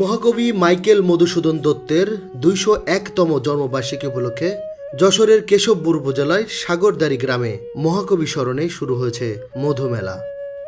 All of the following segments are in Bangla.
মহাকবি মাইকেল মধুসূদন দত্তের দুইশো একতম জন্মবার্ষিকী উপলক্ষে যশোরের কেশবপুর উপজেলায় সাগরদারি গ্রামে মহাকবি স্মরণে শুরু হয়েছে মধুমেলা।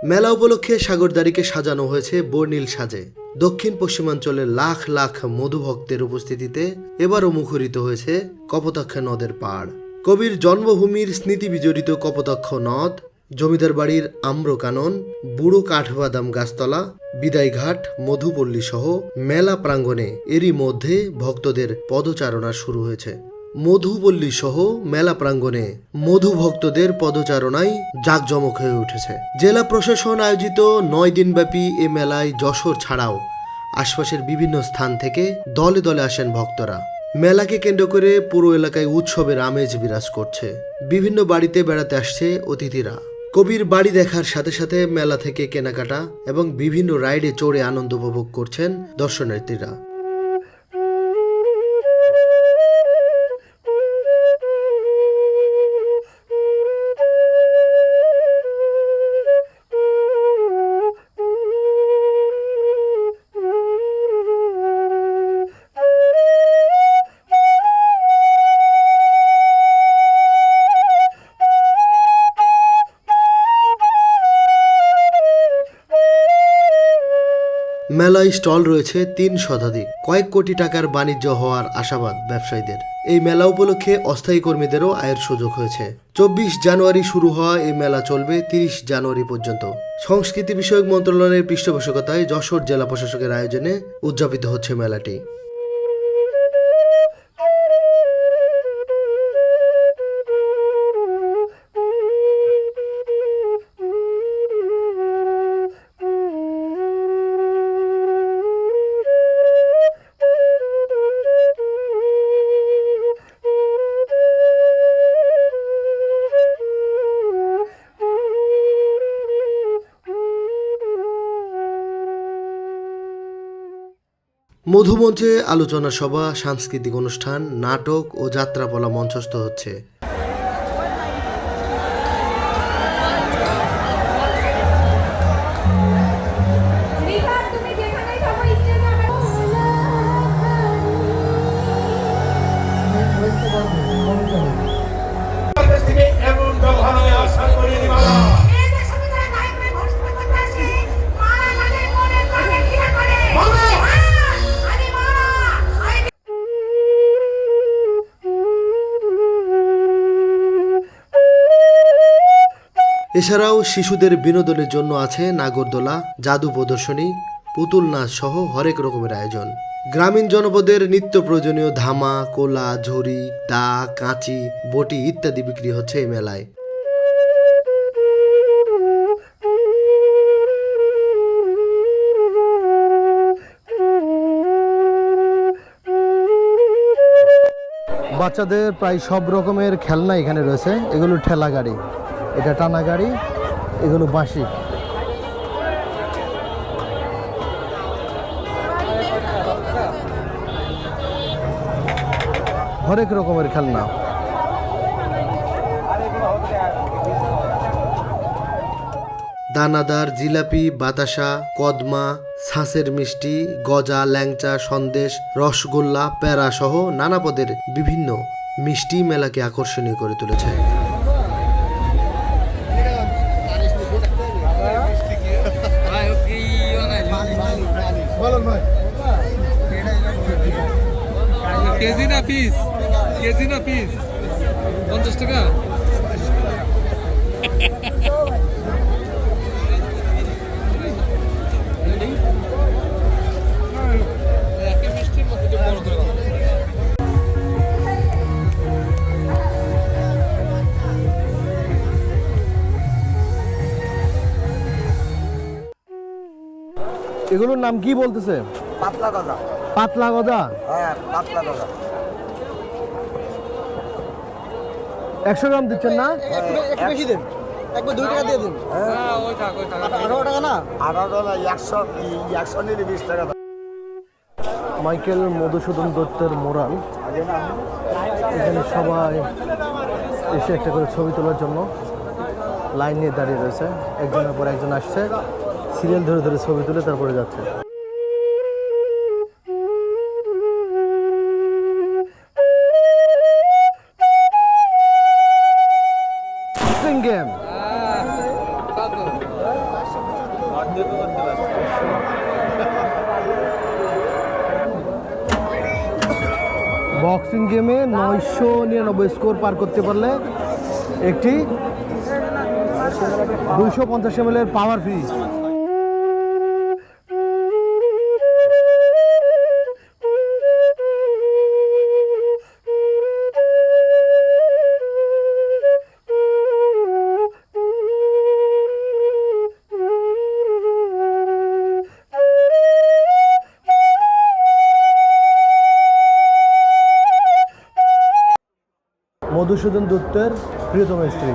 মেলা উপলক্ষে সাগরদারিকে সাজানো হয়েছে বর্ণিল সাজে। দক্ষিণ পশ্চিমাঞ্চলের লাখ লাখ মধুভক্তের উপস্থিতিতে এবারও মুখরিত হয়েছে কপোতাক্ষ নদের পাড়। কবির জন্মভূমির স্মৃতি বিজড়িত কপোতাক্ষ নদ জমিদার বাড়ির আম্রকানন, বুড়ো কাঠবাদাম গাছতলা, বিদায়ঘাট, মধুপল্লী সহ মেলা প্রাঙ্গণে এরই মধ্যে ভক্তদের পদচারণা শুরু হয়েছে। মধুপল্লী সহ মেলা প্রাঙ্গণে মধু ভক্তদের পদচারণায় জাঁকজমক হয়ে উঠেছে। জেলা প্রশাসন আয়োজিত নয় দিনব্যাপী এ মেলায় যশোর ছাড়াও আশপাশের বিভিন্ন স্থান থেকে দলে দলে আসেন ভক্তরা। মেলাকে কেন্দ্র করে পুরো এলাকায় উৎসবের আমেজ বিরাজ করছে। বিভিন্ন বাড়িতে বেড়াতে আসছে অতিথিরা। কবির বাড়ি দেখার সাথে সাথে মেলা থেকে কেনাকাটা এবং বিভিন্ন রাইডে চড়ে আনন্দ উপভোগ করছেন দর্শনার্থীরা। মেলায় স্টল রয়েছে তিন শতাধিক। কয়েক কোটি টাকার বাণিজ্য হওয়ার আশাবাদ ব্যবসায়ীদের। এই মেলা উপলক্ষে অস্থায়ী কর্মীদেরও আয়ের সুযোগ হয়েছে। চব্বিশ জানুয়ারি শুরু হওয়া এই মেলা চলবে তিরিশ জানুয়ারি পর্যন্ত। সংস্কৃতি বিষয়ক মন্ত্রণালয়ের পৃষ্ঠপোষকতায় যশোর জেলা প্রশাসকের আয়োজনে উদযাপিত হচ্ছে মেলাটি। মধুমঞ্চে আলোচনা সভা সাংস্কৃতিক অনুষ্ঠান নাটক ও যাত্রাপালা মঞ্চস্থ হচ্ছে। এছাড়াও শিশুদের বিনোদনের জন্য আছে নাগরদোলা, জাদু প্রদর্শনী, পুতুল নাচ সহ হরেক রকমের আয়োজন। গ্রামীণ জনপদের নিত্য প্রয়োজনীয় ধামা, কোলা, ঝুড়ি, দা, কাঁচি, বটি ইত্যাদি বিক্রি হচ্ছে এই মেলায়। বাচ্চাদের প্রায় সব রকমের খেলনা এখানে রয়েছে। এগুলো ঠেলা গাড়ি। এটা টানা গাড়ি, এগুলো বাঁশি। হরেক রকমের খেলনা। দানাদার, জিলাপি, বাতাসা, কদমা ছাঁচের মিষ্টি, গজা, ল্যাংচা, সন্দেশ, রসগোল্লা, প্যারা সহ নানা পদের বিভিন্ন মিষ্টি মেলাকে আকর্ষণীয় করে তুলেছে। কেজি না পিস কেজি না পিস পঞ্চাশ টাকা? এগুলোর নাম কি বলতেছে? পাতলা গজা। পাতলা গজা? হ্যাঁ পাতলা গজা। একশো গ্রাম দিচ্ছেন না? একটু বেশি দিন। একবার দুই টাকা দিয়ে দিন। হ্যাঁ, ওই থাক, ওই থাক। আঠারো টাকা না? আঠারো টাকা একশো একশো নিলে বিশ টাকা। মাইকেল মধুসূদন দত্তের মোরাল। এখানে সবাই এসে একটা করে ছবি তোলার জন্য লাইন নিয়ে দাঁড়িয়ে রয়েছে। একজনের পর একজন আসছে। সিরিয়াল ধরে ধরে ছবি তুলে তারপরে যাচ্ছে। গেম বক্সিং গেমে নয়শো নিরানব্বই স্কোর পার করতে পারলে একটি দুইশো পঞ্চাশ এম পাওয়ার ফ্রিজ মধুসূদন দত্তের প্রিয়তম স্ত্রী।